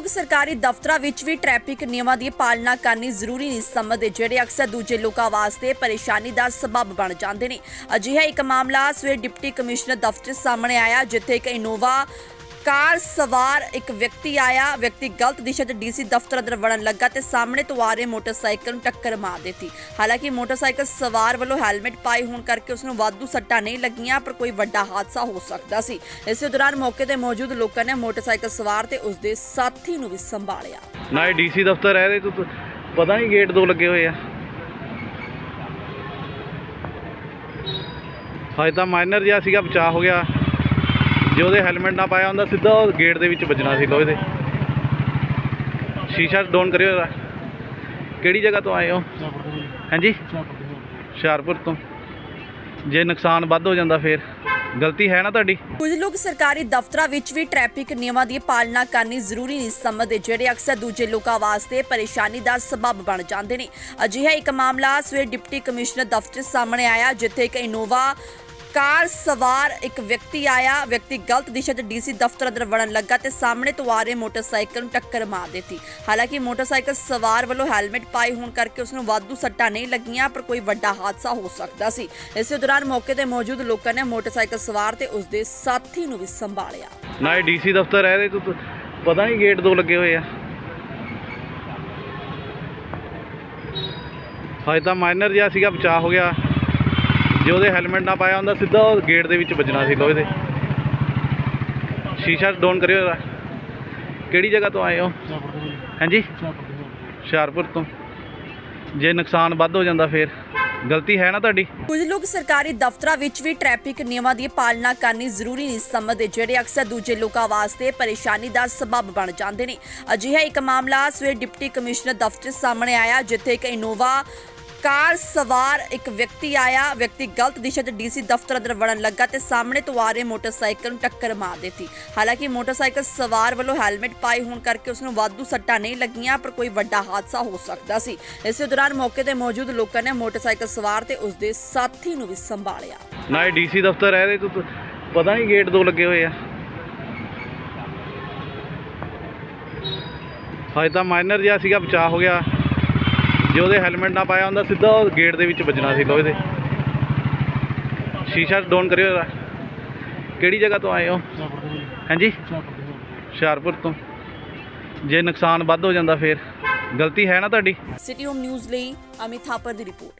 ਲੋਕ ਸਰਕਾਰੀ ਦਫ਼ਤਰਾਂ ਵਿੱਚ ਵੀ ਟ੍ਰੈਫਿਕ ਨਿਯਮਾਂ ਦੀ ਪਾਲਣਾ ਕਰਨੀ ਜ਼ਰੂਰੀ ਨਹੀਂ ਸਮਝਦੇ, ਜਿਹੜੇ ਅਕਸਰ ਦੂਜੇ ਲੋਕਾਂ ਵਾਸਤੇ ਪਰੇਸ਼ਾਨੀ ਦਾ ਸਬਬ ਬਣ ਜਾਂਦੇ ਨੇ। ਅਜਿਹਾ ਇੱਕ ਮਾਮਲਾ ਸਵੇਰ ਡਿਪਟੀ ਕਮਿਸ਼ਨਰ ਦਫ਼ਤਰ ਸਾਹਮਣੇ ਆਇਆ, ਜਿੱਥੇ ਇੱਕ ਇਨੋਵਾ ਕਾਰ ਸਵਾਰ ਇੱਕ ਵਿਅਕਤੀ ਆਇਆ, ਵਿਅਕਤੀ ਗਲਤ ਦਿਸ਼ਾ 'ਚ ਡੀਸੀ ਦਫ਼ਤਰ ਅੰਦਰ ਵੜਨ ਲੱਗਾ ਤੇ ਸਾਹਮਣੇ ਤੋਂ ਆ ਰਹੇ ਮੋਟਰਸਾਈਕਲ ਨੂੰ ਟੱਕਰ ਮਾਰ ਦਿੱਤੀ। ਹਾਲਾਂਕਿ ਮੋਟਰਸਾਈਕਲ ਸਵਾਰ ਵੱਲੋਂ ਹੈਲਮਟ ਪਾਏ ਹੋਣ ਕਰਕੇ ਉਸ ਨੂੰ ਵਾਧੂ ਸੱਟਾਂ ਨਹੀਂ ਲੱਗੀਆਂ, ਪਰ ਕੋਈ ਵੱਡਾ ਹਾਦਸਾ ਹੋ ਸਕਦਾ ਸੀ। ਇਸੇ ਦੌਰਾਨ ਮੌਕੇ ਤੇ ਮੌਜੂਦ ਲੋਕਾਂ ਨੇ ਮੋਟਰਸਾਈਕਲ ਸਵਾਰ ਤੇ ਉਸ ਦੇ ਸਾਥੀ ਨੂੰ ਵੀ ਸੰਭਾਲਿਆ। ਨਾ ਇਹ ਡੀਸੀ ਦਫ਼ਤਰ ਹੈ, ਇਹਦੇ ਤੋਂ ਪਤਾ ਨਹੀਂ ਗੇਟ ਦੋ ਲੱਗੇ ਹੋਏ ਆ। ਹਾਏ ਤਾਂ ਮਾਈਨਰ ਜਿਹਾ ਸੀਗਾ, ਬਚਾਅ ਹੋ ਗਿਆ। ਜੇ ਉਹਦੇ ਹੈਲਮਟ ਨਾ ਪਾਇਆ ਹੁੰਦਾ ਸਿੱਧਾ ਉਹ ਗੇਟ ਦੇ ਵਿੱਚ ਵੱਜਣਾ ਸੀ ਲੋਹੇ ਦੇ। ਸ਼ੀਸ਼ਾ ਡਾਊਨ ਕਰਿਓ ਜਰਾ ਕਿਹੜੀ ਜਗ੍ਹਾ ਤੋਂ ਆਏ ਹੋ? ਹਾਂਜੀ? ਹੁਸ਼ਿਆਰਪੁਰ ਤੋਂ ਜੇ। ਨੁਕਸਾਨ ਵੱਧ ਹੋ ਜਾਂਦਾ ਫੇਰ। ਗਲਤੀ ਹੈ ਨਾ ਤੁਹਾਡੀ? ਕੁਝ ਲੋਕ ਸਰਕਾਰੀ ਦਫ਼ਤਰਾਂ ਵਿੱਚ ਵੀ ਟ੍ਰੈਫਿਕ ਨਿਯਮਾਂ ਦੀ ਪਾਲਣਾ ਕਰਨੀ ਜ਼ਰੂਰੀ ਨਹੀਂ ਸਮਝਦੇ ਜਿਹੜੇ ਅਕਸਰ ਦੂਜੇ ਲੋਕਾਂ ਵਾਸਤੇ ਪਰੇਸ਼ਾਨੀ ਦਾ ਸਬਬ ਬਣ ਜਾਂਦੇ ਨੇ। ਅਜਿਹਾ ਇੱਕ ਮਾਮਲਾ ਸਵੇਰ ਡਿਪਟੀ ਕਮਿਸ਼ਨਰ ਦਫ਼ਤਰ ਸਾਹਮਣੇ ਆਇਆ ਜਿੱਥੇ ਇੱਕ ਇਨੋਵਾ ਕਾਰ ਸਵਾਰ ਇੱਕ ਵਿਅਕਤੀ ਆਇਆ। ਵਿਅਕਤੀ ਗਲਤ ਦਿਸ਼ਾ 'ਚ ਡੀਸੀ ਦਫ਼ਤਰ ਅੰਦਰ ਵੜਨ ਲੱਗਾ ਤੇ ਸਾਹਮਣੇ ਤੋਂ ਆ ਰਹੇ ਮੋਟਰਸਾਈਕਲ ਨੂੰ ਟੱਕਰ ਮਾਰ ਦਿੱਤੀ। ਹਾਲਾਂਕਿ ਮੋਟਰਸਾਈਕਲ ਸਵਾਰ ਵੱਲੋਂ ਹੈਲਮਟ ਪਾਏ ਹੋਣ ਕਰਕੇ ਉਸ ਨੂੰ ਵਾਧੂ ਸੱਟਾਂ ਨਹੀਂ ਲੱਗੀਆਂ, ਪਰ ਕੋਈ ਵੱਡਾ ਹਾਦਸਾ ਹੋ ਸਕਦਾ ਸੀ। ਇਸੇ ਦੌਰਾਨ ਮੌਕੇ ਤੇ ਮੌਜੂਦ ਲੋਕਾਂ ਨੇ ਮੋਟਰਸਾਈਕਲ ਸਵਾਰ ਤੇ ਉਸ ਦੇ ਸਾਥੀ ਨੂੰ ਵੀ ਸੰਭਾਲਿਆ। ਨਾ ਇਹ ਡੀਸੀ ਦਫ਼ਤਰ ਹੈ, ਇਹਦੇ ਤੋਂ ਪਤਾ ਨਹੀਂ ਗੇਟ ਦੋ ਲੱਗੇ ਹੋਏ ਆ। ਹਾਏ ਤਾਂ ਮਾਈਨਰ ਜਿਹਾ ਸੀਗਾ, ਬਚਾਅ ਹੋ ਗਿਆ। ਜੇ ਉਹਦੇ ਹੈਲਮਟ ਨਾ ਪਾਇਆ ਹੁੰਦਾ ਸਿੱਧਾ ਉਹ ਗੇਟ ਦੇ ਵਿੱਚ ਵੱਜਣਾ ਸੀ ਲੋਹੇ ਦੇ। ਸ਼ੀਸ਼ਾ ਡਾਊਨ ਕਰਿਓ ਜਰਾ ਕਿਹੜੀ ਜਗ੍ਹਾ ਤੋਂ ਆਏ ਹੋ? ਹਾਂਜੀ? ਹੁਸ਼ਿਆਰਪੁਰ ਤੋਂ ਜੇ। ਨੁਕਸਾਨ ਵੱਧ ਹੋ ਜਾਂਦਾ ਫੇਰ। ਗਲਤੀ ਹੈ ਨਾ ਤੁਹਾਡੀ? ਕੁਝ ਲੋਕ ਸਰਕਾਰੀ ਦਫ਼ਤਰਾਂ ਵਿੱਚ ਵੀ ਟ੍ਰੈਫਿਕ ਨਿਯਮਾਂ ਦੀ ਪਾਲਣਾ ਕਰਨੀ ਜ਼ਰੂਰੀ ਨਹੀਂ ਸਮਝਦੇ ਜਿਹੜੇ ਅਕਸਰ ਦੂਜੇ ਲੋਕਾਂ ਵਾਸਤੇ ਪਰੇਸ਼ਾਨੀ ਦਾ ਸਬਬ ਬਣ ਜਾਂਦੇ ਨੇ। ਅਜਿਹਾ ਇੱਕ ਮਾਮਲਾ ਸਵੇਰ ਡਿਪਟੀ ਕਮਿਸ਼ਨਰ ਦਫ਼ਤਰ ਸਾਹਮਣੇ ਆਇਆ ਜਿੱਥੇ ਇੱਕ ਇਨੋਵਾ ਕਾਰ ਸਵਾਰ ਇੱਕ ਵਿਅਕਤੀ ਆਇਆ। ਵਿਅਕਤੀ ਗਲਤ ਦਿਸ਼ਾ 'ਚ ਡੀਸੀ ਦਫ਼ਤਰ ਅੰਦਰ ਵੜਨ ਲੱਗਾ ਤੇ ਸਾਹਮਣੇ ਤੋਂ ਆ ਰਹੇ ਮੋਟਰਸਾਈਕਲ ਨੂੰ ਟੱਕਰ ਮਾਰ ਦਿੱਤੀ। ਹਾਲਾਂਕਿ ਮੋਟਰਸਾਈਕਲ ਸਵਾਰ ਵੱਲੋਂ ਹੈਲਮਟ ਪਾਏ ਹੋਣ ਕਰਕੇ ਉਸ ਨੂੰ ਵਾਧੂ ਸੱਟਾਂ ਨਹੀਂ ਲੱਗੀਆਂ, ਪਰ ਕੋਈ ਵੱਡਾ ਹਾਦਸਾ ਹੋ ਸਕਦਾ ਸੀ। ਇਸੇ ਦੌਰਾਨ ਮੌਕੇ ਤੇ ਮੌਜੂਦ ਲੋਕਾਂ ਨੇ ਮੋਟਰਸਾਈਕਲ ਸਵਾਰ ਤੇ ਉਸ ਦੇ ਸਾਥੀ ਨੂੰ ਵੀ ਸੰਭਾਲਿਆ। ਨਾ ਇਹ ਡੀਸੀ ਦਫ਼ਤਰ ਹੈ, ਇਹਦੇ ਪਤਾ ਨਹੀਂ ਗੇਟ ਦੋ ਲੱਗੇ ਹੋਏ ਆ। ਹਾਏ ਤਾਂ ਮਾਈਨਰ ਜਿਹਾ ਸੀਗਾ, ਬਚਾਅ ਹੋ ਗਿਆ। ਜੇ ਉਹਦੇ ਹੈਲਮਟ ਨਾ ਪਾਇਆ ਹੁੰਦਾ, ਸਿੱਧਾ ਉਹ ਗੇਟ ਦੇ ਵਿੱਚ ਵੱਜਣਾ ਸੀ ਲੋਹੇ ਦੇ। ਸ਼ੀਸ਼ਾ ਡਾਊਨ ਕਰਿਓ ਜਰਾ ਕਿਹੜੀ ਜਗ੍ਹਾ ਤੋਂ ਆਏ ਹੋ? ਹਾਂਜੀ? ਹੁਸ਼ਿਆਰਪੁਰ ਤੋਂ। ਜੇ ਨੁਕਸਾਨ ਵੱਧ ਹੋ ਜਾਂਦਾ ਫੇਰ। ਗਲਤੀ ਹੈ ਨਾ ਤੁਹਾਡੀ? ਸਿਟੀ ਹੋਮ ਨਿਊਜ਼ ਲਈ ਅਮਿਤ ਥਾਪਰ ਦੀ ਰਿਪੋਰਟ।